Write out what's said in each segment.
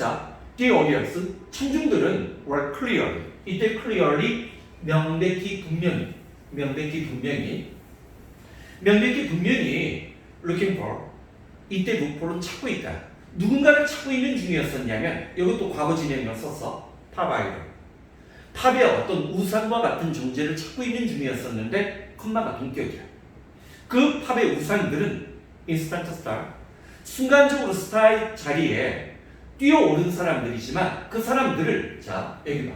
자, the audience, 청중들은 were clearly, 이때 clearly 명백히 분명히, 명백히 분명히, 명백히 분명히 looking for, 이때 목표를 찾고 있다. 누군가를 찾고 있는 중이었었냐면 이것도 과거 진행을 썼어. 팝 아이돌. 팝의 어떤 우상과 같은 존재를 찾고 있는 중이었었는데 컴마가 동격이야. 그 팝의 우상들은 인스턴트 스타 순간적으로 스타의 자리에 뛰어오른 사람들이지만 그 사람들을 자 여기 봐.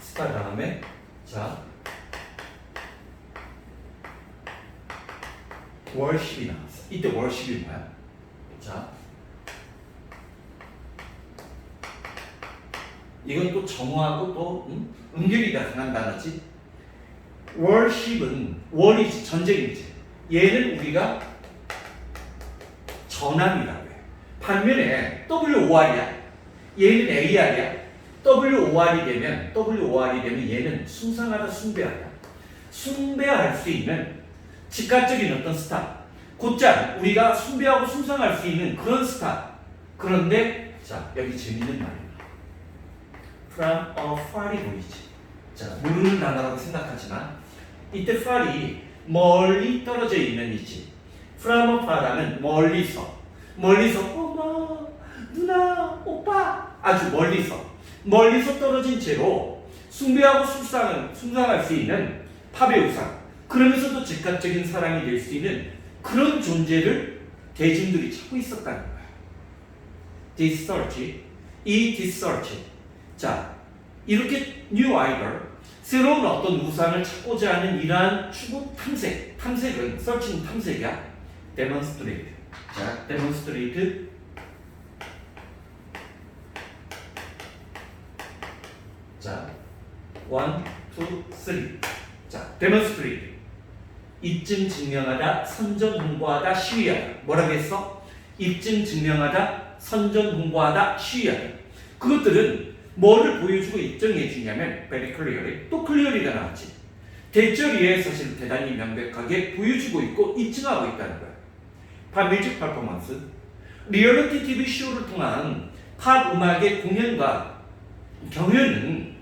스타 다음에 자 월십이 나왔어. 이때 월십이 뭐야? 자 이건 또 정오하고 또 음? 음결이가 강한 단어지. 월십은 월이지 전쟁이지. 얘는 우리가 전함이라고 해. 반면에 WOR이야. 얘는 AR이야. WOR이 되면 WOR이 되면 얘는 숭상하다 숭배하다. 숭배할 수 있는 직관적인 어떤 스타. 곧장 우리가 숭배하고 숭상할 수 있는 그런 스타. 그런데 자 여기 재밌는 말이야. from a far이 보이지. 자, 모르는 단어라고 생각하지만 이때 far이 멀리 떨어져 있는 위 far하면 멀리서, 멀리서 엄마, 누나, 오빠 아주 멀리서, 멀리서 떨어진 채로 숭배하고 숭상, 숭상할 수 있는 팝의 우상. 그러면서도 즉각적인 사랑이 될 수 있는 그런 존재를 대중들이 찾고 있었다는 거야. Search, 이 search. 자, 이렇게 new idol, 새로운 어떤 우상을 찾고자 하는 이러한 추구 탐색, 탐색은 searching 탐색이야. Demonstrate. 자, demonstrate. 자, one, two, three. 자, demonstrate. 입증 증명하다, 선전 홍보하다, 시위하다. 뭐라고 했어? 입증 증명하다, 선전 홍보하다, 시위하다. 그것들은 뭐를 보여주고 입증해 주냐면 very clearly 또 clearly가 나왔지. 대절위에 사실 대단히 명백하게 보여주고 있고 입증하고 있다는 거야. 팝 뮤직 퍼포먼스, 리얼리티 TV 쇼를 통한 팝 음악의 공연과 경연은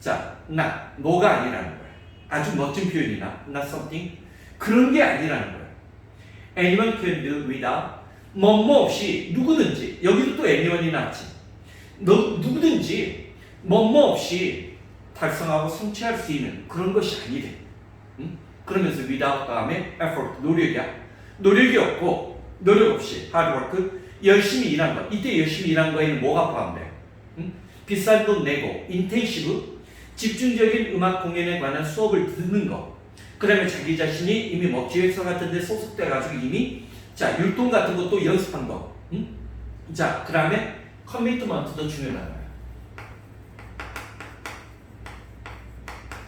자, 나, 뭐가 아니라는 거야. 아주 멋진 표현이나 not something 그런 게 아니라는 거야. Anyone can do without 뭐뭐 없이 누구든지 여기도 또 anyone이 나왔지. 너 누구든지 뭐뭐 없이 달성하고 성취할 수 있는 그런 것이 아니래. 응? 그러면서 without 다음에 effort 노력이야. 노력이 없고 노력 없이 work 열심히 일한 것. 이때 열심히 일한 거에는 뭐가 포함돼? 응? 비싼 돈 내고 인텐시브 집중적인 음악 공연에 관한 수업을 듣는 거. 그다음에 자기 자신이 이미 뭐 기획서 같은 데 소속돼 가지고 이미 자 율동 같은 것도 연습한 거. 응? 자 그 다음에 커미트먼트도 중요한 거예요.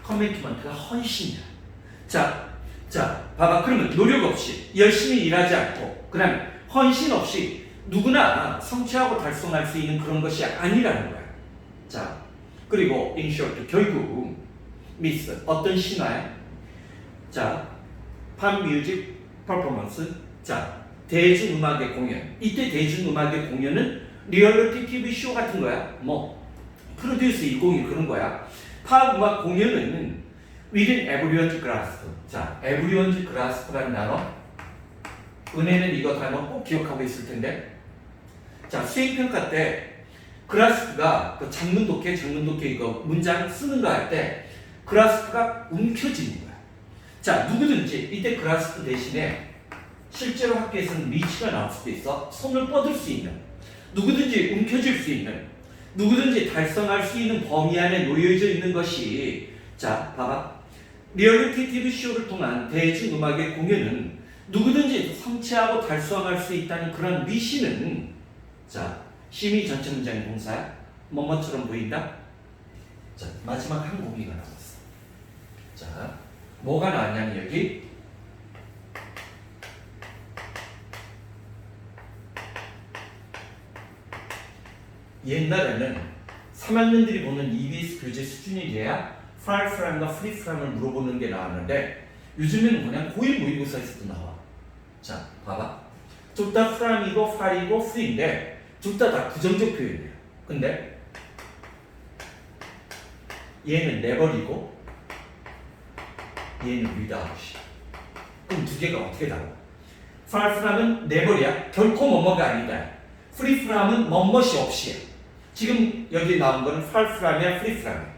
커미트먼트가 헌신이야. 자, 자, 봐봐. 그러면 노력 없이 열심히 일하지 않고, 그 다음에 헌신 없이 누구나 성취하고 달성할 수 있는 그런 것이 아니라는 거야. 자, 그리고 short 결국 미스 어떤 신화에 자, 팝 뮤직 퍼포먼스 자, 대중 음악의 공연. 이때 대중 음악의 공연은 리얼리티 TV 쇼 같은 거야. 뭐 프로듀스 101 그런 거야. 팝 음악 공연은 within everyone's grasp. 자, everyone's grasp라는 단어. 은혜는 이거 단어 꼭 기억하고 있을 텐데. 자, 수행평가 때 그라스프가 그 장문 독해, 장문 독해 이거 문장 쓰는 거 할 때 그라스프가 움켜지는 거야. 자, 누구든지 이때 그라스프 대신에 실제로 학교에서는 리치가 나올 수도 있어. 손을 뻗을 수 있는. 누구든지 움켜질 수 있는. 누구든지 달성할 수 있는 범위 안에 놓여져 있는 것이 자, 봐봐. 리얼리티 TV 쇼를 통한 대중 음악의 공연은 누구든지 성취하고 달성할 수 있다는 그런 미신은 자, 심의 전체 문장의 동사야. 뭐뭐처럼 보인다. 자, 마지막 한 공기가 나왔어. 자, 뭐가 나왔냐면 여기 옛날에는 3학년들이 보는 EBS 교재 수준이 돼야 far from과 free from을 물어보는 게 나왔는데 요즘에는 그냥 고1 모의고사에서도 나와. 자, 봐봐. 둘 다 프람이고 팔이고 프리인데 둘 다 다 부정적 표현이에요. 근데 얘는 never이고 얘는 without이야. 그럼 두 개가 어떻게 달라? far from은 never이야. 결코 뭐뭐가 아니다. free from은 뭐뭇이 없이야. 지금 여기 나온 거는 far from이야, free from이야.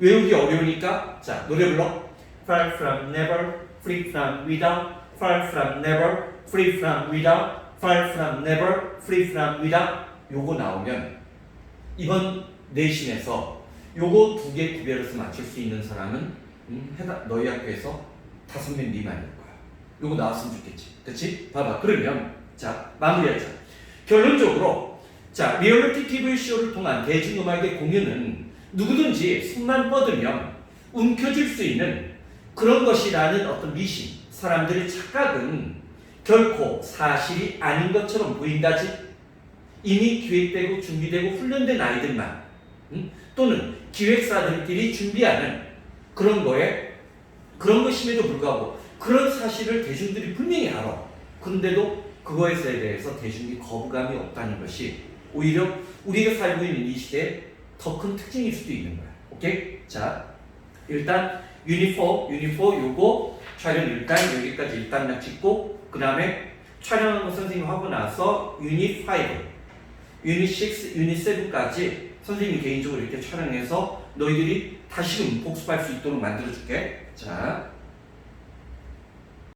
외우기 어려우니까 자 노래 불러. far from never, free from without, far from never, free from without, far from never, free from without. 요거 나오면 이번 내신에서 요거 두 개 구별해서 맞출 수 있는 사람은 음, 해당 너희 학교에서 다섯 명 미만일 거야. 요거 나왔으면 좋겠지. 그치? 봐봐. 그러면 자 마무리하자. 결론적으로 자 리얼리티 TV 쇼를 통한 대중음악의 공연은 누구든지 손만 뻗으면 움켜쥘 수 있는 그런 것이라는 어떤 미신, 사람들의 착각은 결코 사실이 아닌 것처럼 보인다지. 이미 기획되고 준비되고 훈련된 아이들만 음? 또는 기획사들끼리 준비하는 그런 거에 그런 것임에도 불구하고 그런 사실을 대중들이 분명히 알아. 그런데도 그거에 대해서 대중이 거부감이 없다는 것이 오히려 우리가 살고 있는 이 시대의 더 큰 특징일 수도 있는 거야. 오케이? 자, 일단 유니포, 유니포 요거 촬영 일단 여기까지 일단 나 찍고 그 다음에 촬영한 거 선생님 하고 나서 유닛 5, 유닛 6, 유닛 7까지 선생님이 개인적으로 이렇게 촬영해서 너희들이 다시금 복습할 수 있도록 만들어줄게. 자,